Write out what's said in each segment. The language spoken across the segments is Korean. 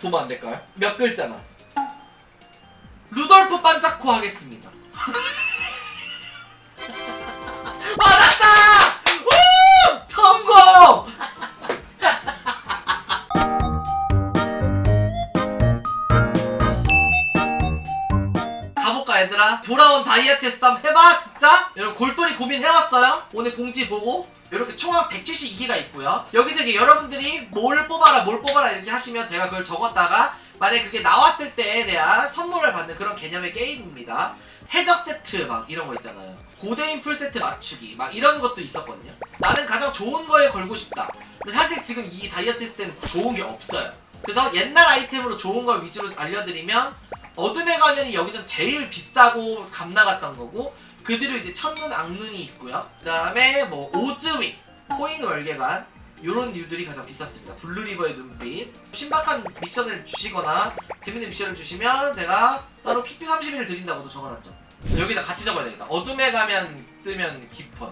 보면 안 될까요? 몇 글자만. 루돌프 반짝코 하겠습니다. 맞았다! 우! 성공! 가볼까 얘들아? 돌아온 다이아치 쌈 해봐 진짜? 여러분 골똘히 고민해왔어요? 오늘 공지 보고 이렇게 총합 172개가 있고요. 여기서 이제 여러분들이 뭘 뽑아라 뭘 뽑아라 이렇게 하시면 제가 그걸 적었다가 만약에 그게 나왔을 때에 대한 선물을 받는 그런 개념의 게임입니다. 해적 세트 막 이런 거 있잖아요. 고대인 풀 세트 맞추기 막 이런 것도 있었거든요. 나는 가장 좋은 거에 걸고 싶다. 근데 사실 지금 이 다이아치 때는 좋은 게 없어요. 그래서 옛날 아이템으로 좋은 걸 위주로 알려드리면 어둠의 가면이 여기선 제일 비싸고 감 나갔던 거고 그 뒤로 이제 첫눈 악눈이 있고요. 그 다음에 뭐 오즈윙 코인 월계관 요런 류들이 가장 비쌌습니다. 블루리버의 눈빛. 신박한 미션을 주시거나 재밌는 미션을 주시면 제가 따로 킥비 30일을 드린다고도 적어놨죠. 여기다 같이 적어야 되겠다. 어둠의 가면 뜨면 기뻐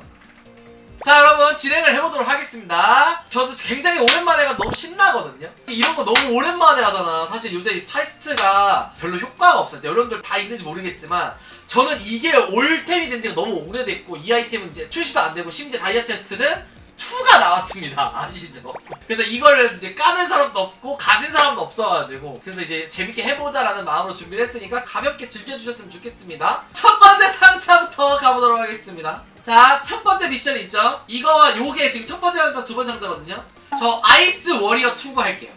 자 여러분 진행을 해보도록 하겠습니다. 저도 굉장히 오랜만에 가 너무 신나거든요. 이런 거 너무 오랜만에 하잖아. 사실 요새 차이스트가 별로 효과가 없어요. 여러분들 다 있는지 모르겠지만 저는 이게 올템이 된 지가 너무 오래됐고 이 아이템은 이제 출시도 안 되고 심지어 다이아 체스트는 2가 나왔습니다. 아시죠? 그래서 이거를 이제 까는 사람도 없고 가진 사람도 없어가지고 그래서 이제 재밌게 해보자라는 마음으로 준비를 했으니까 가볍게 즐겨주셨으면 좋겠습니다 첫 번째 상자부터 가보도록 하겠습니다 자, 첫 번째 미션 있죠? 이거와 요게 지금 첫 번째 상자, 두 번째 상자거든요? 저 아이스 워리어 2거 할게요.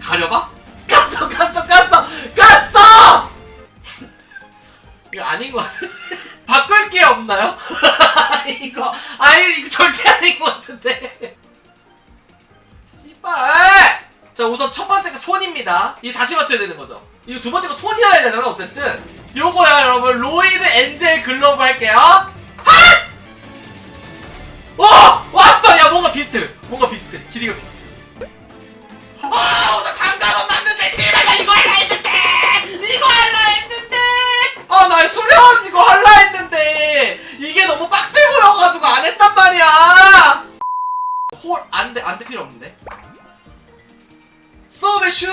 가려봐? 깠어, 깠어, 깠어! 깠어! 이거 아닌 것 같은데? 바꿀 게 없나요? 이거, 아니, 이거 절대 아닌 것 손입니다. 이거 다시 맞춰야 되는 거죠. 이거 두 번째가 손이어야 되잖아, 어쨌든. 요거야, 여러분. 로이드 엔젤 글로브 할게요. 어! 왔어! 야 뭔가 비슷해 뭔가 비슷해 길이가 비슷해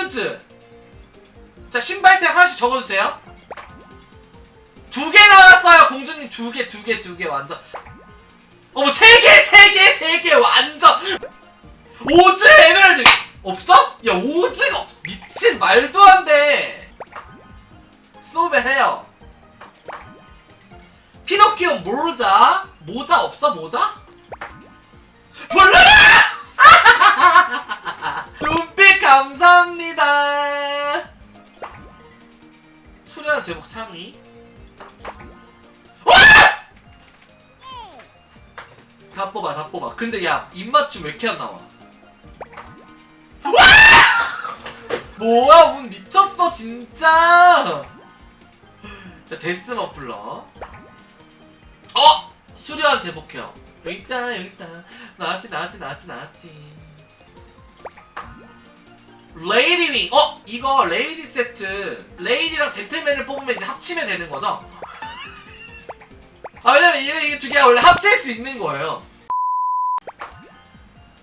스노우벨 슈즈 자 신발템 하나씩 적어주세요. 두 개 나왔어요. 공주님 두 개 두 개 두 개 완전. 어머 세 개 세 개 세 개 완전. 오즈 에메랄드. 없어? 야 오즈가 없- 미친 말도 안돼. 스노벨 헤어 피노키오 모자. 모자 없어 모자? 몰라! 감사합니다. 수련 제목 상위. 다 뽑아 다 뽑아. 근데 야 입맞춤 왜 이렇게 안 나와? 와! 뭐야 운 미쳤어 진짜. 자 데스 머플러. 어! 수려한 제복해요. 여기 있다 여기 있다. 나왔지 나왔지 나왔지 나왔지 레이디 윙. 어! 이거 레이디 세트. 레이디랑 젠틀맨을 뽑으면 이제 합치면 되는 거죠? 아 왜냐면 이게, 이게 두 개가 원래 합칠 수 있는 거예요.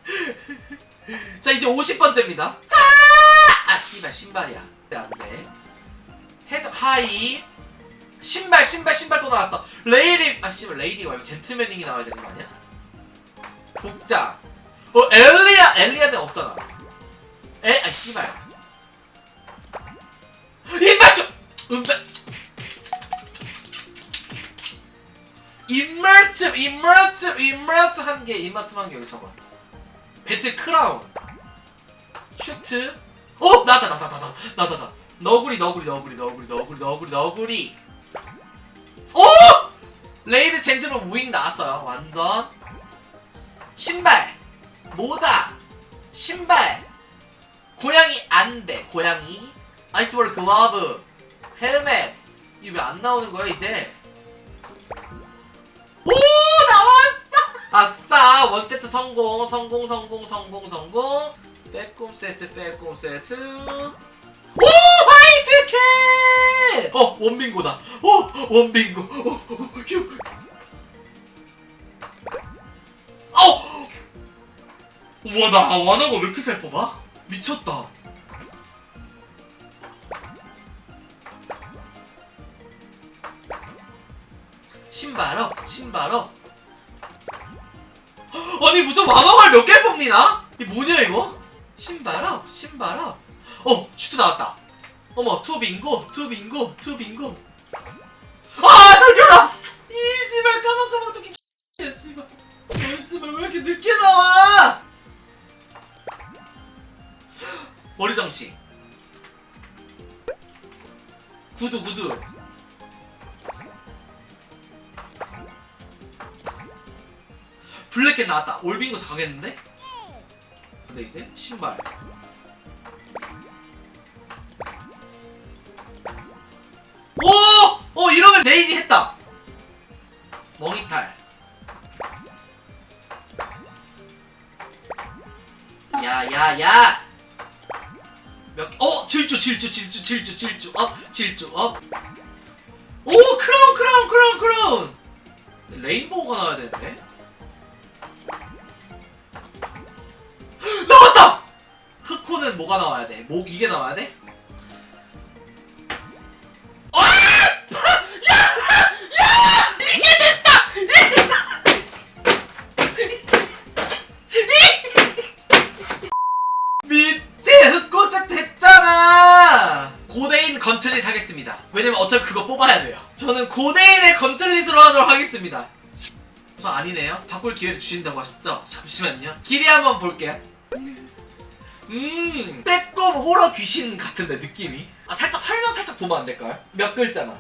자 이제 50번째입니다. 아! 아 씨발 신발이야. 안돼. 해적 하이. 신발 신발 신발 또 나왔어. 레이디 아 씨발 레이디가 말고 젠틀맨링이 나와야 되는 거 아니야? 복장. 어 엘리아 엘리아는 없잖아 에 아 씨발 입맞춤 음색 임mersive, immersive, immersive 한 개, immersive 한개 여기 적어. 배틀 크라운. 슈트. 어, 나다, 나다, 나다, 나다, 나. 너구리, 너구리, 너구리, 너구리, 너구리, 너구리, 너구리. 오! 레이드 젠틀맨 우잉 나왔어요. 완전. 신발, 모자, 신발, 고양이 안대, 고양이, 아이스볼 글러브, 헬멧. 이거 왜안 나오는 거야 이제? 오 나왔어! 아싸 원 세트 성공 성공 성공 성공 성공 빼꼼 세트 빼꼼 세트 오 화이트 캣! 어 원빙고다 어 원빙고 어, 어, 휴. 어! 우와 나 원하고 왜 이렇게 잘 뽑아? 미쳤다. 신발어, 신발어. 아니 무슨 만화가 몇 개 뽑니나? 이 뭐냐 이거? 신발업, 신발업. 어, 슈트 나왔다. 어머, 투빙고, 투빙고, 투빙고. 아, 당겨놨어. 이 씨발 까만까만 어떻게 씨발 저 씨발 왜 이렇게 늦게 나와? 머리 장식 구두 구두. 블랙캣 나왔다. 올빙고 당했는데? 근데 이제 신발. 오! 어 이러면 레이디 했다. 멍이탈. 야야야 몇 개? 어 질주 질주 질주 질주 질주 업 질주 업 오 크라운 크라운 크라운 크라운 레인보우가 나와야 되는데 나왔다 흑호는 뭐가 나와야 돼? 목 이게 나와야 돼? 건틀릿 하겠습니다. 왜냐면 어차피 그거 뽑아야 돼요. 저는 고대인의 건틀릿으로 하도록 하겠습니다. 우선 아니네요. 바꿀 기회를 주신다고 하셨죠? 잠시만요. 길이 한번 볼게요. 음, 빼꼼 호러 귀신 같은데 느낌이. 아 살짝 설명 살짝 보면 안 될까요? 몇 글자만.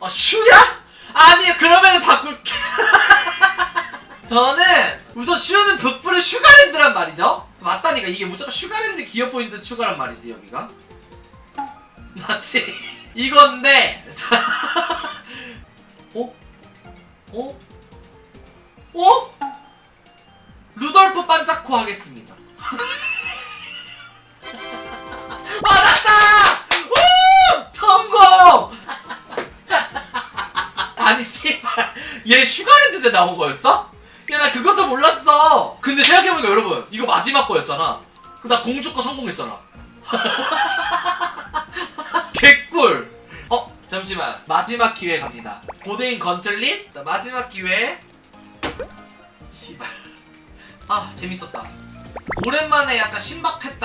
어 슈야? 아니 그러면 바꿀게. 저는 우선 슈는 벽불의 슈가랜드란 말이죠. 맞다니까 이게 무조건 슈가랜드 기어 포인트 추가란 말이지 여기가. 맞지? 이건데. 자, 어? 어? 어? 루돌프 반짝코 하겠습니다. 맞았다! 우! 성공! 아니 씨발 얘 슈가랜드 때 나온 거였어? 야 나 그것도 몰랐어. 근데 생각해보니까 여러분 이거 마지막 거였잖아. 그나 공주 거 성공했잖아. 잠시만 마지막 기회 갑니다. 고대인 건틀릿 자, 마지막 기회. 씨발. 아 재밌었다. 오랜만에 약간 신박했